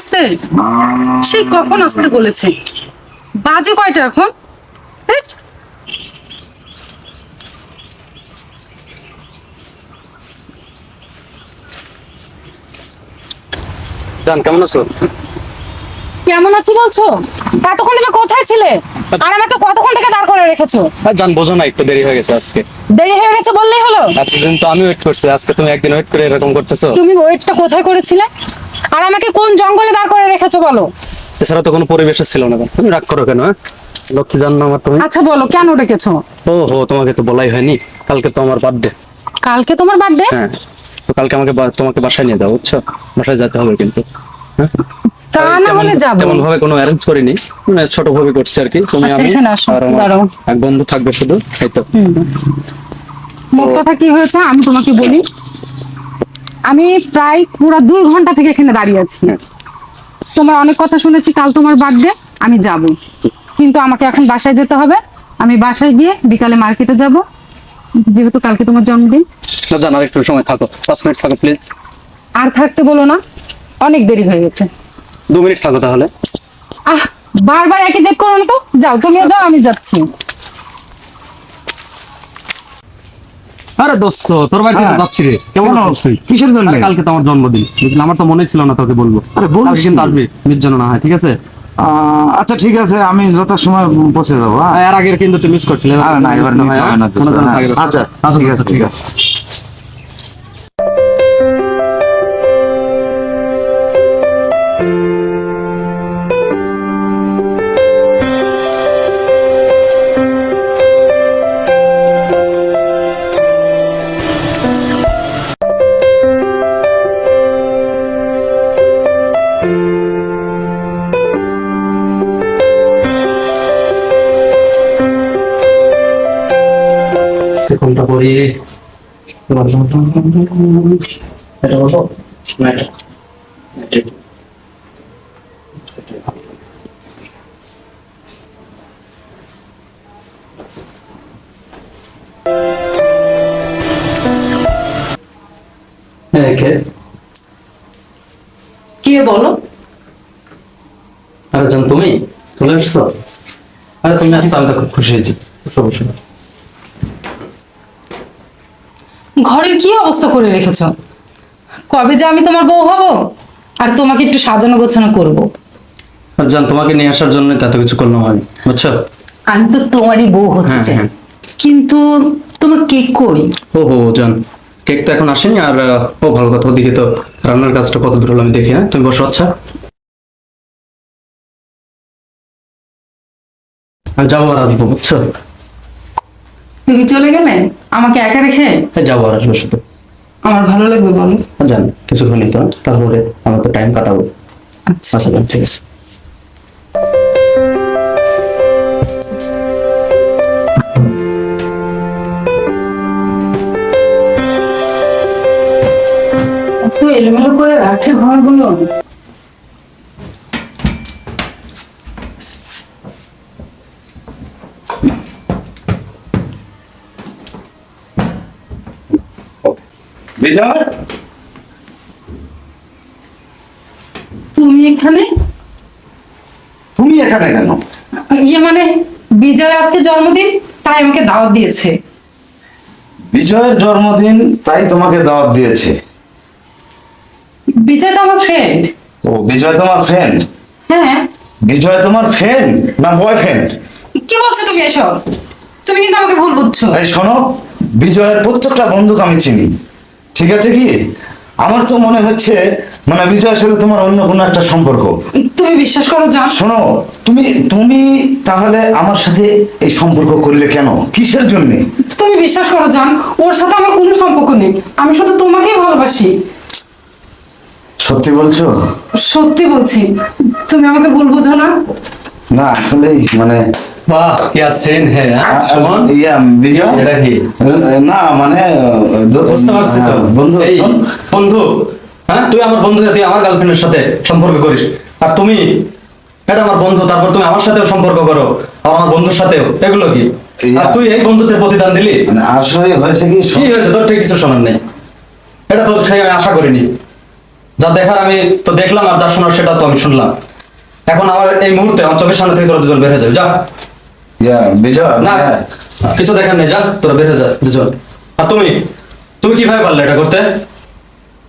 আসতে? সেই কখন আসতে বলেছে? বাজে কয়টা এখন? জান কেমন আছো? কেমন আছি বলছো? এতক্ষণ তুমি কোথায় ছিলে? আর আমাকে কতক্ষণ থেকে দাঁড় করে রেখেছো? জান বোঝো না একটু দেরি হয়ে গেছে আজকে। দেরি হয়ে গেছে বললেই হলো? এতদিন তো আমি ওয়েট করছি আজকে তুমি একদিন ওয়েট করে এরকম করতেছো? তুমি ওয়েটটা কোথায় করেছিলে? আর আমাকে কোন জঙ্গলে দাঁড় করে রেখেছো বলো? এছাড়া তো কোনো পরিবেশ ছিল না তুমি রাগ করো কেন হ্যাঁ? লক্ষ্মী জান না আমার তুমি? আচ্ছা বলো কেন ডেকেছো? ও হো তোমাকে তো বলাই হয়নি। কালকে তো আমার বার্থডে কালকে তোমার বার্থডে হ্যাঁ। তো কালকে আমাকে তোমাকে বাসায় নিয়ে যাও বুঝছ? বাসায় যেতে হবে কিন্তু হ্যাঁ? তা না হলে যাব। তেমন ভাবে কোনো অ্যারেঞ্জ করিনি। মানে ছোট ভাবে করছি আর কি। তুমি আচ্ছা, আমি আর। এক বন্ধু থাকবে শুধু এই তো? মোট কথা কি হয়েছে আমি তোমাকে বলি। আমি প্রায় পুরো দুই ঘণ্টা থেকে এখানে দাঁড়িয়ে আছি। তোমার অনেক কথা শুনেছি কাল তোমার বার্থডে আমি যাব। কিন্তু আমাকে এখন বাসায় যেতে হবে। আমি বাসায় গিয়ে বিকালে মার্কেটে যাব। যেহেতু কালকে তোমার জন্মদিন। না জান আর একটু সময় থাকো। পাঁচ মিনিট থাকো প্লিজ আর থাকতে বলো না অনেক দেরি হয়ে গেছে। দু মিনিট থাকো তাহলে। আহ বারবার একই জেদ করো না তো? যাও তুমিও যাও আমি যাচ্ছি। আরে দোস্ত তোর বাড়িতে হ্যাঁ। যাচ্ছি রে কেমন? কিসের জন্য? কালকে তো আমার জন্মদিন আমার তো মনে ছিল না তোকে বলব আরে কিন্তু? আসবি নির্জন না হয় ঠিক আছে আহ, আচ্ছা ঠিক আছে আমি যত সময় পৌঁছে যাব হ্যাঁ? এর আগের কিন্তু তুই মিস করছিলে আরে না এবার মিস হবে না দোস্ত, হ্যাঁ। আচ্ছা ঠিক আছে ঠিক আছে কোনটা করি। এটা বলব না এটা এটা। হ্যাঁ কে? কে বলো? আরে জান তুমি চলে আসছো আরে তুমি আসছো আমি তো খুব খুশি হয়েছি বসো ঘরের কি অবস্থা করে রেখেছ? কবে যে আমি তোমার বউ হব? আর তোমাকে একটু সাজানো গোছানো করব। জান তোমাকে নিয়ে আসার জন্য এত কিছু করলাম আমি বুঝছ? আমি তো তোমারই বউ হতে হ্যাঁ, চাই। হ্যাঁ। কিন্তু তোমার কেক কই? ও হো জান কেক তো এখন আসেনি আর ও ভালো কথা ওদিকে তো রান্নার কাজটা কত দূর হলো আমি দেখি হ্যাঁ? তুমি বসো আচ্ছা। যাব আর আসব বুঝছ? তুমি চলে গেলে আমাকে একা রেখে? হ্যাঁ, যাব আর আসব শুধু। আমার ভালো লাগবে বলো। জান কিছুক্ষণ তো তারপরে আমার তো টাইম কাটাবো। আচ্ছা। আচ্ছা ঠিক আছে। এলোমেলো করে রাখে ঘরগুলো। বিজয় তুমি এখানে? তুমি এখানে কেন? ইয়ে মানে বিজয় আজকে জন্মদিন তাই আমাকে দাওয়াত দিয়েছে। বিজয়ের জন্মদিন তাই তোমাকে দাওয়াত দিয়েছে। বিজয় তো আমার ফ্রেন্ড ও বিজয় তোমার ফ্রেন্ড হ্যাঁ। বিজয় তোমার ফ্রেন্ড না বয়ফ্রেন্ড কি বলছো তুমি এসব? তুমি কিন্তু আমাকে ভুল বুঝছ। এই শোনো বিজয়ের প্রত্যেকটা বন্ধুকে আমি চিনি। ঠিক আছে কি? আমার তো মনে হচ্ছে মানে বিজয়ের সাথে তোমার অন্য কোনো একটা সম্পর্ক। তুমি বিশ্বাস করো জান শোনো তুমি তুমি তাহলে আমার সাথে এই সম্পর্ক করলে কেন? কিসের জন্যে? তুমি বিশ্বাস করো জান ওর সাথে আমার কোনো সম্পর্ক নেই। আমি শুধু তোমাকেই ভালোবাসি। সত্যি বলছো? সত্যি বলছি। তুমি আমাকে ভুল বুঝো না। না আসলেই মানে বাহ কি আছেন হ্যাঁ? সুমন ইয়া বিজয় এটা কি? না মানে বুঝতে পারছি তো। হ্যাঁ, বন্ধু বন্ধু হ্যাঁ? তুই আমার বন্ধু তুই আমার গার্লফ্রেন্ডের সাথে সম্পর্ক করিস। আর তুমি এটা আমার বন্ধু তারপর তুমি আমার সাথেও সম্পর্ক করো। আর আমার বন্ধুর সাথেও। এগুলো কি? আর তুই এই বন্ধুদের প্রতিদান দিলি? মানে আসলে হয়েছে কি? কি হয়েছে? তোর ঠিক কিছু শোনার নেই। এটা থেকে আমি আশা করিনি। যা দেখার আমি তো দেখলাম আর যা শোনার সেটা তো আমি শুনলাম। এখন আমার এই মুহূর্তে আমার চোখের সামনে থেকে তোরা দুজন বের হয়ে যাবে। যা। বিজয় না। কিছু দেখার নেই যা তোরা বের যা দুজন। আর তুমি? তুমি কীভাবে পারলে এটা করতে?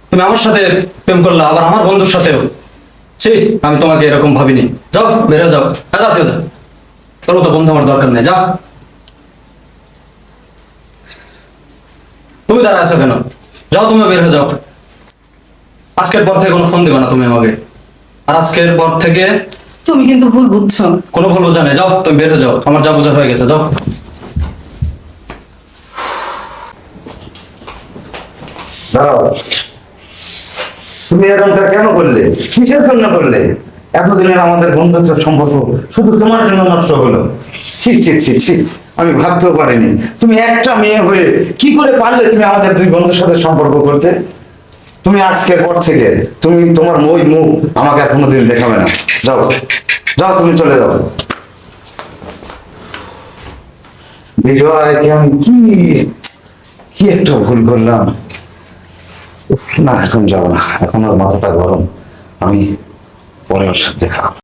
তুমি আমার সাথে প্রেম করলে আবার আমার বন্ধুর সাথেও। ছি আমি তোমাকে এরকম ভাবিনি। যাও বের যাও। হ্যাঁ যাতে তোর মতো বন্ধু আমার দরকার নেই যা। তুমি দাঁড়া আছো কেন? যাও তুমি বের হয়ে যাও। আজকের পর থেকে কোনো ফোন দিবে না তুমি আমাকে। আর আজকের পর থেকে তুমি কিন্তু ভুল বুঝছ। কোনো ভুল বোঝা নেই যাও তুমি বের যাও। আমার যা বোঝা হয়ে গেছে যাও। দাঁড়াও। তুমি এরকমটা কেন করলে? কিসের জন্য করলে? এতদিনের আমাদের বন্ধুত্ব সম্পর্ক শুধু তোমার জন্য নষ্ট হলো। ছি ছি ছি ছি আমি ভাবতেও পারিনি। তুমি একটা মেয়ে হয়ে কি করে পারলে তুমি আমাদের দুই বন্ধুর সাথে সম্পর্ক করতে? তুমি আজকের পর থেকে তুমি তোমার মই মুখ আমাকে আর কোনোদিন দেখাবে না। যাও যাও, তুমি চলে যাও। বিজয়কে আমি কি কি একটা ভুল করলাম? না, এখন যাব না। এখন আর মাথাটা গরম। আমি পরে ওর সাথে দেখা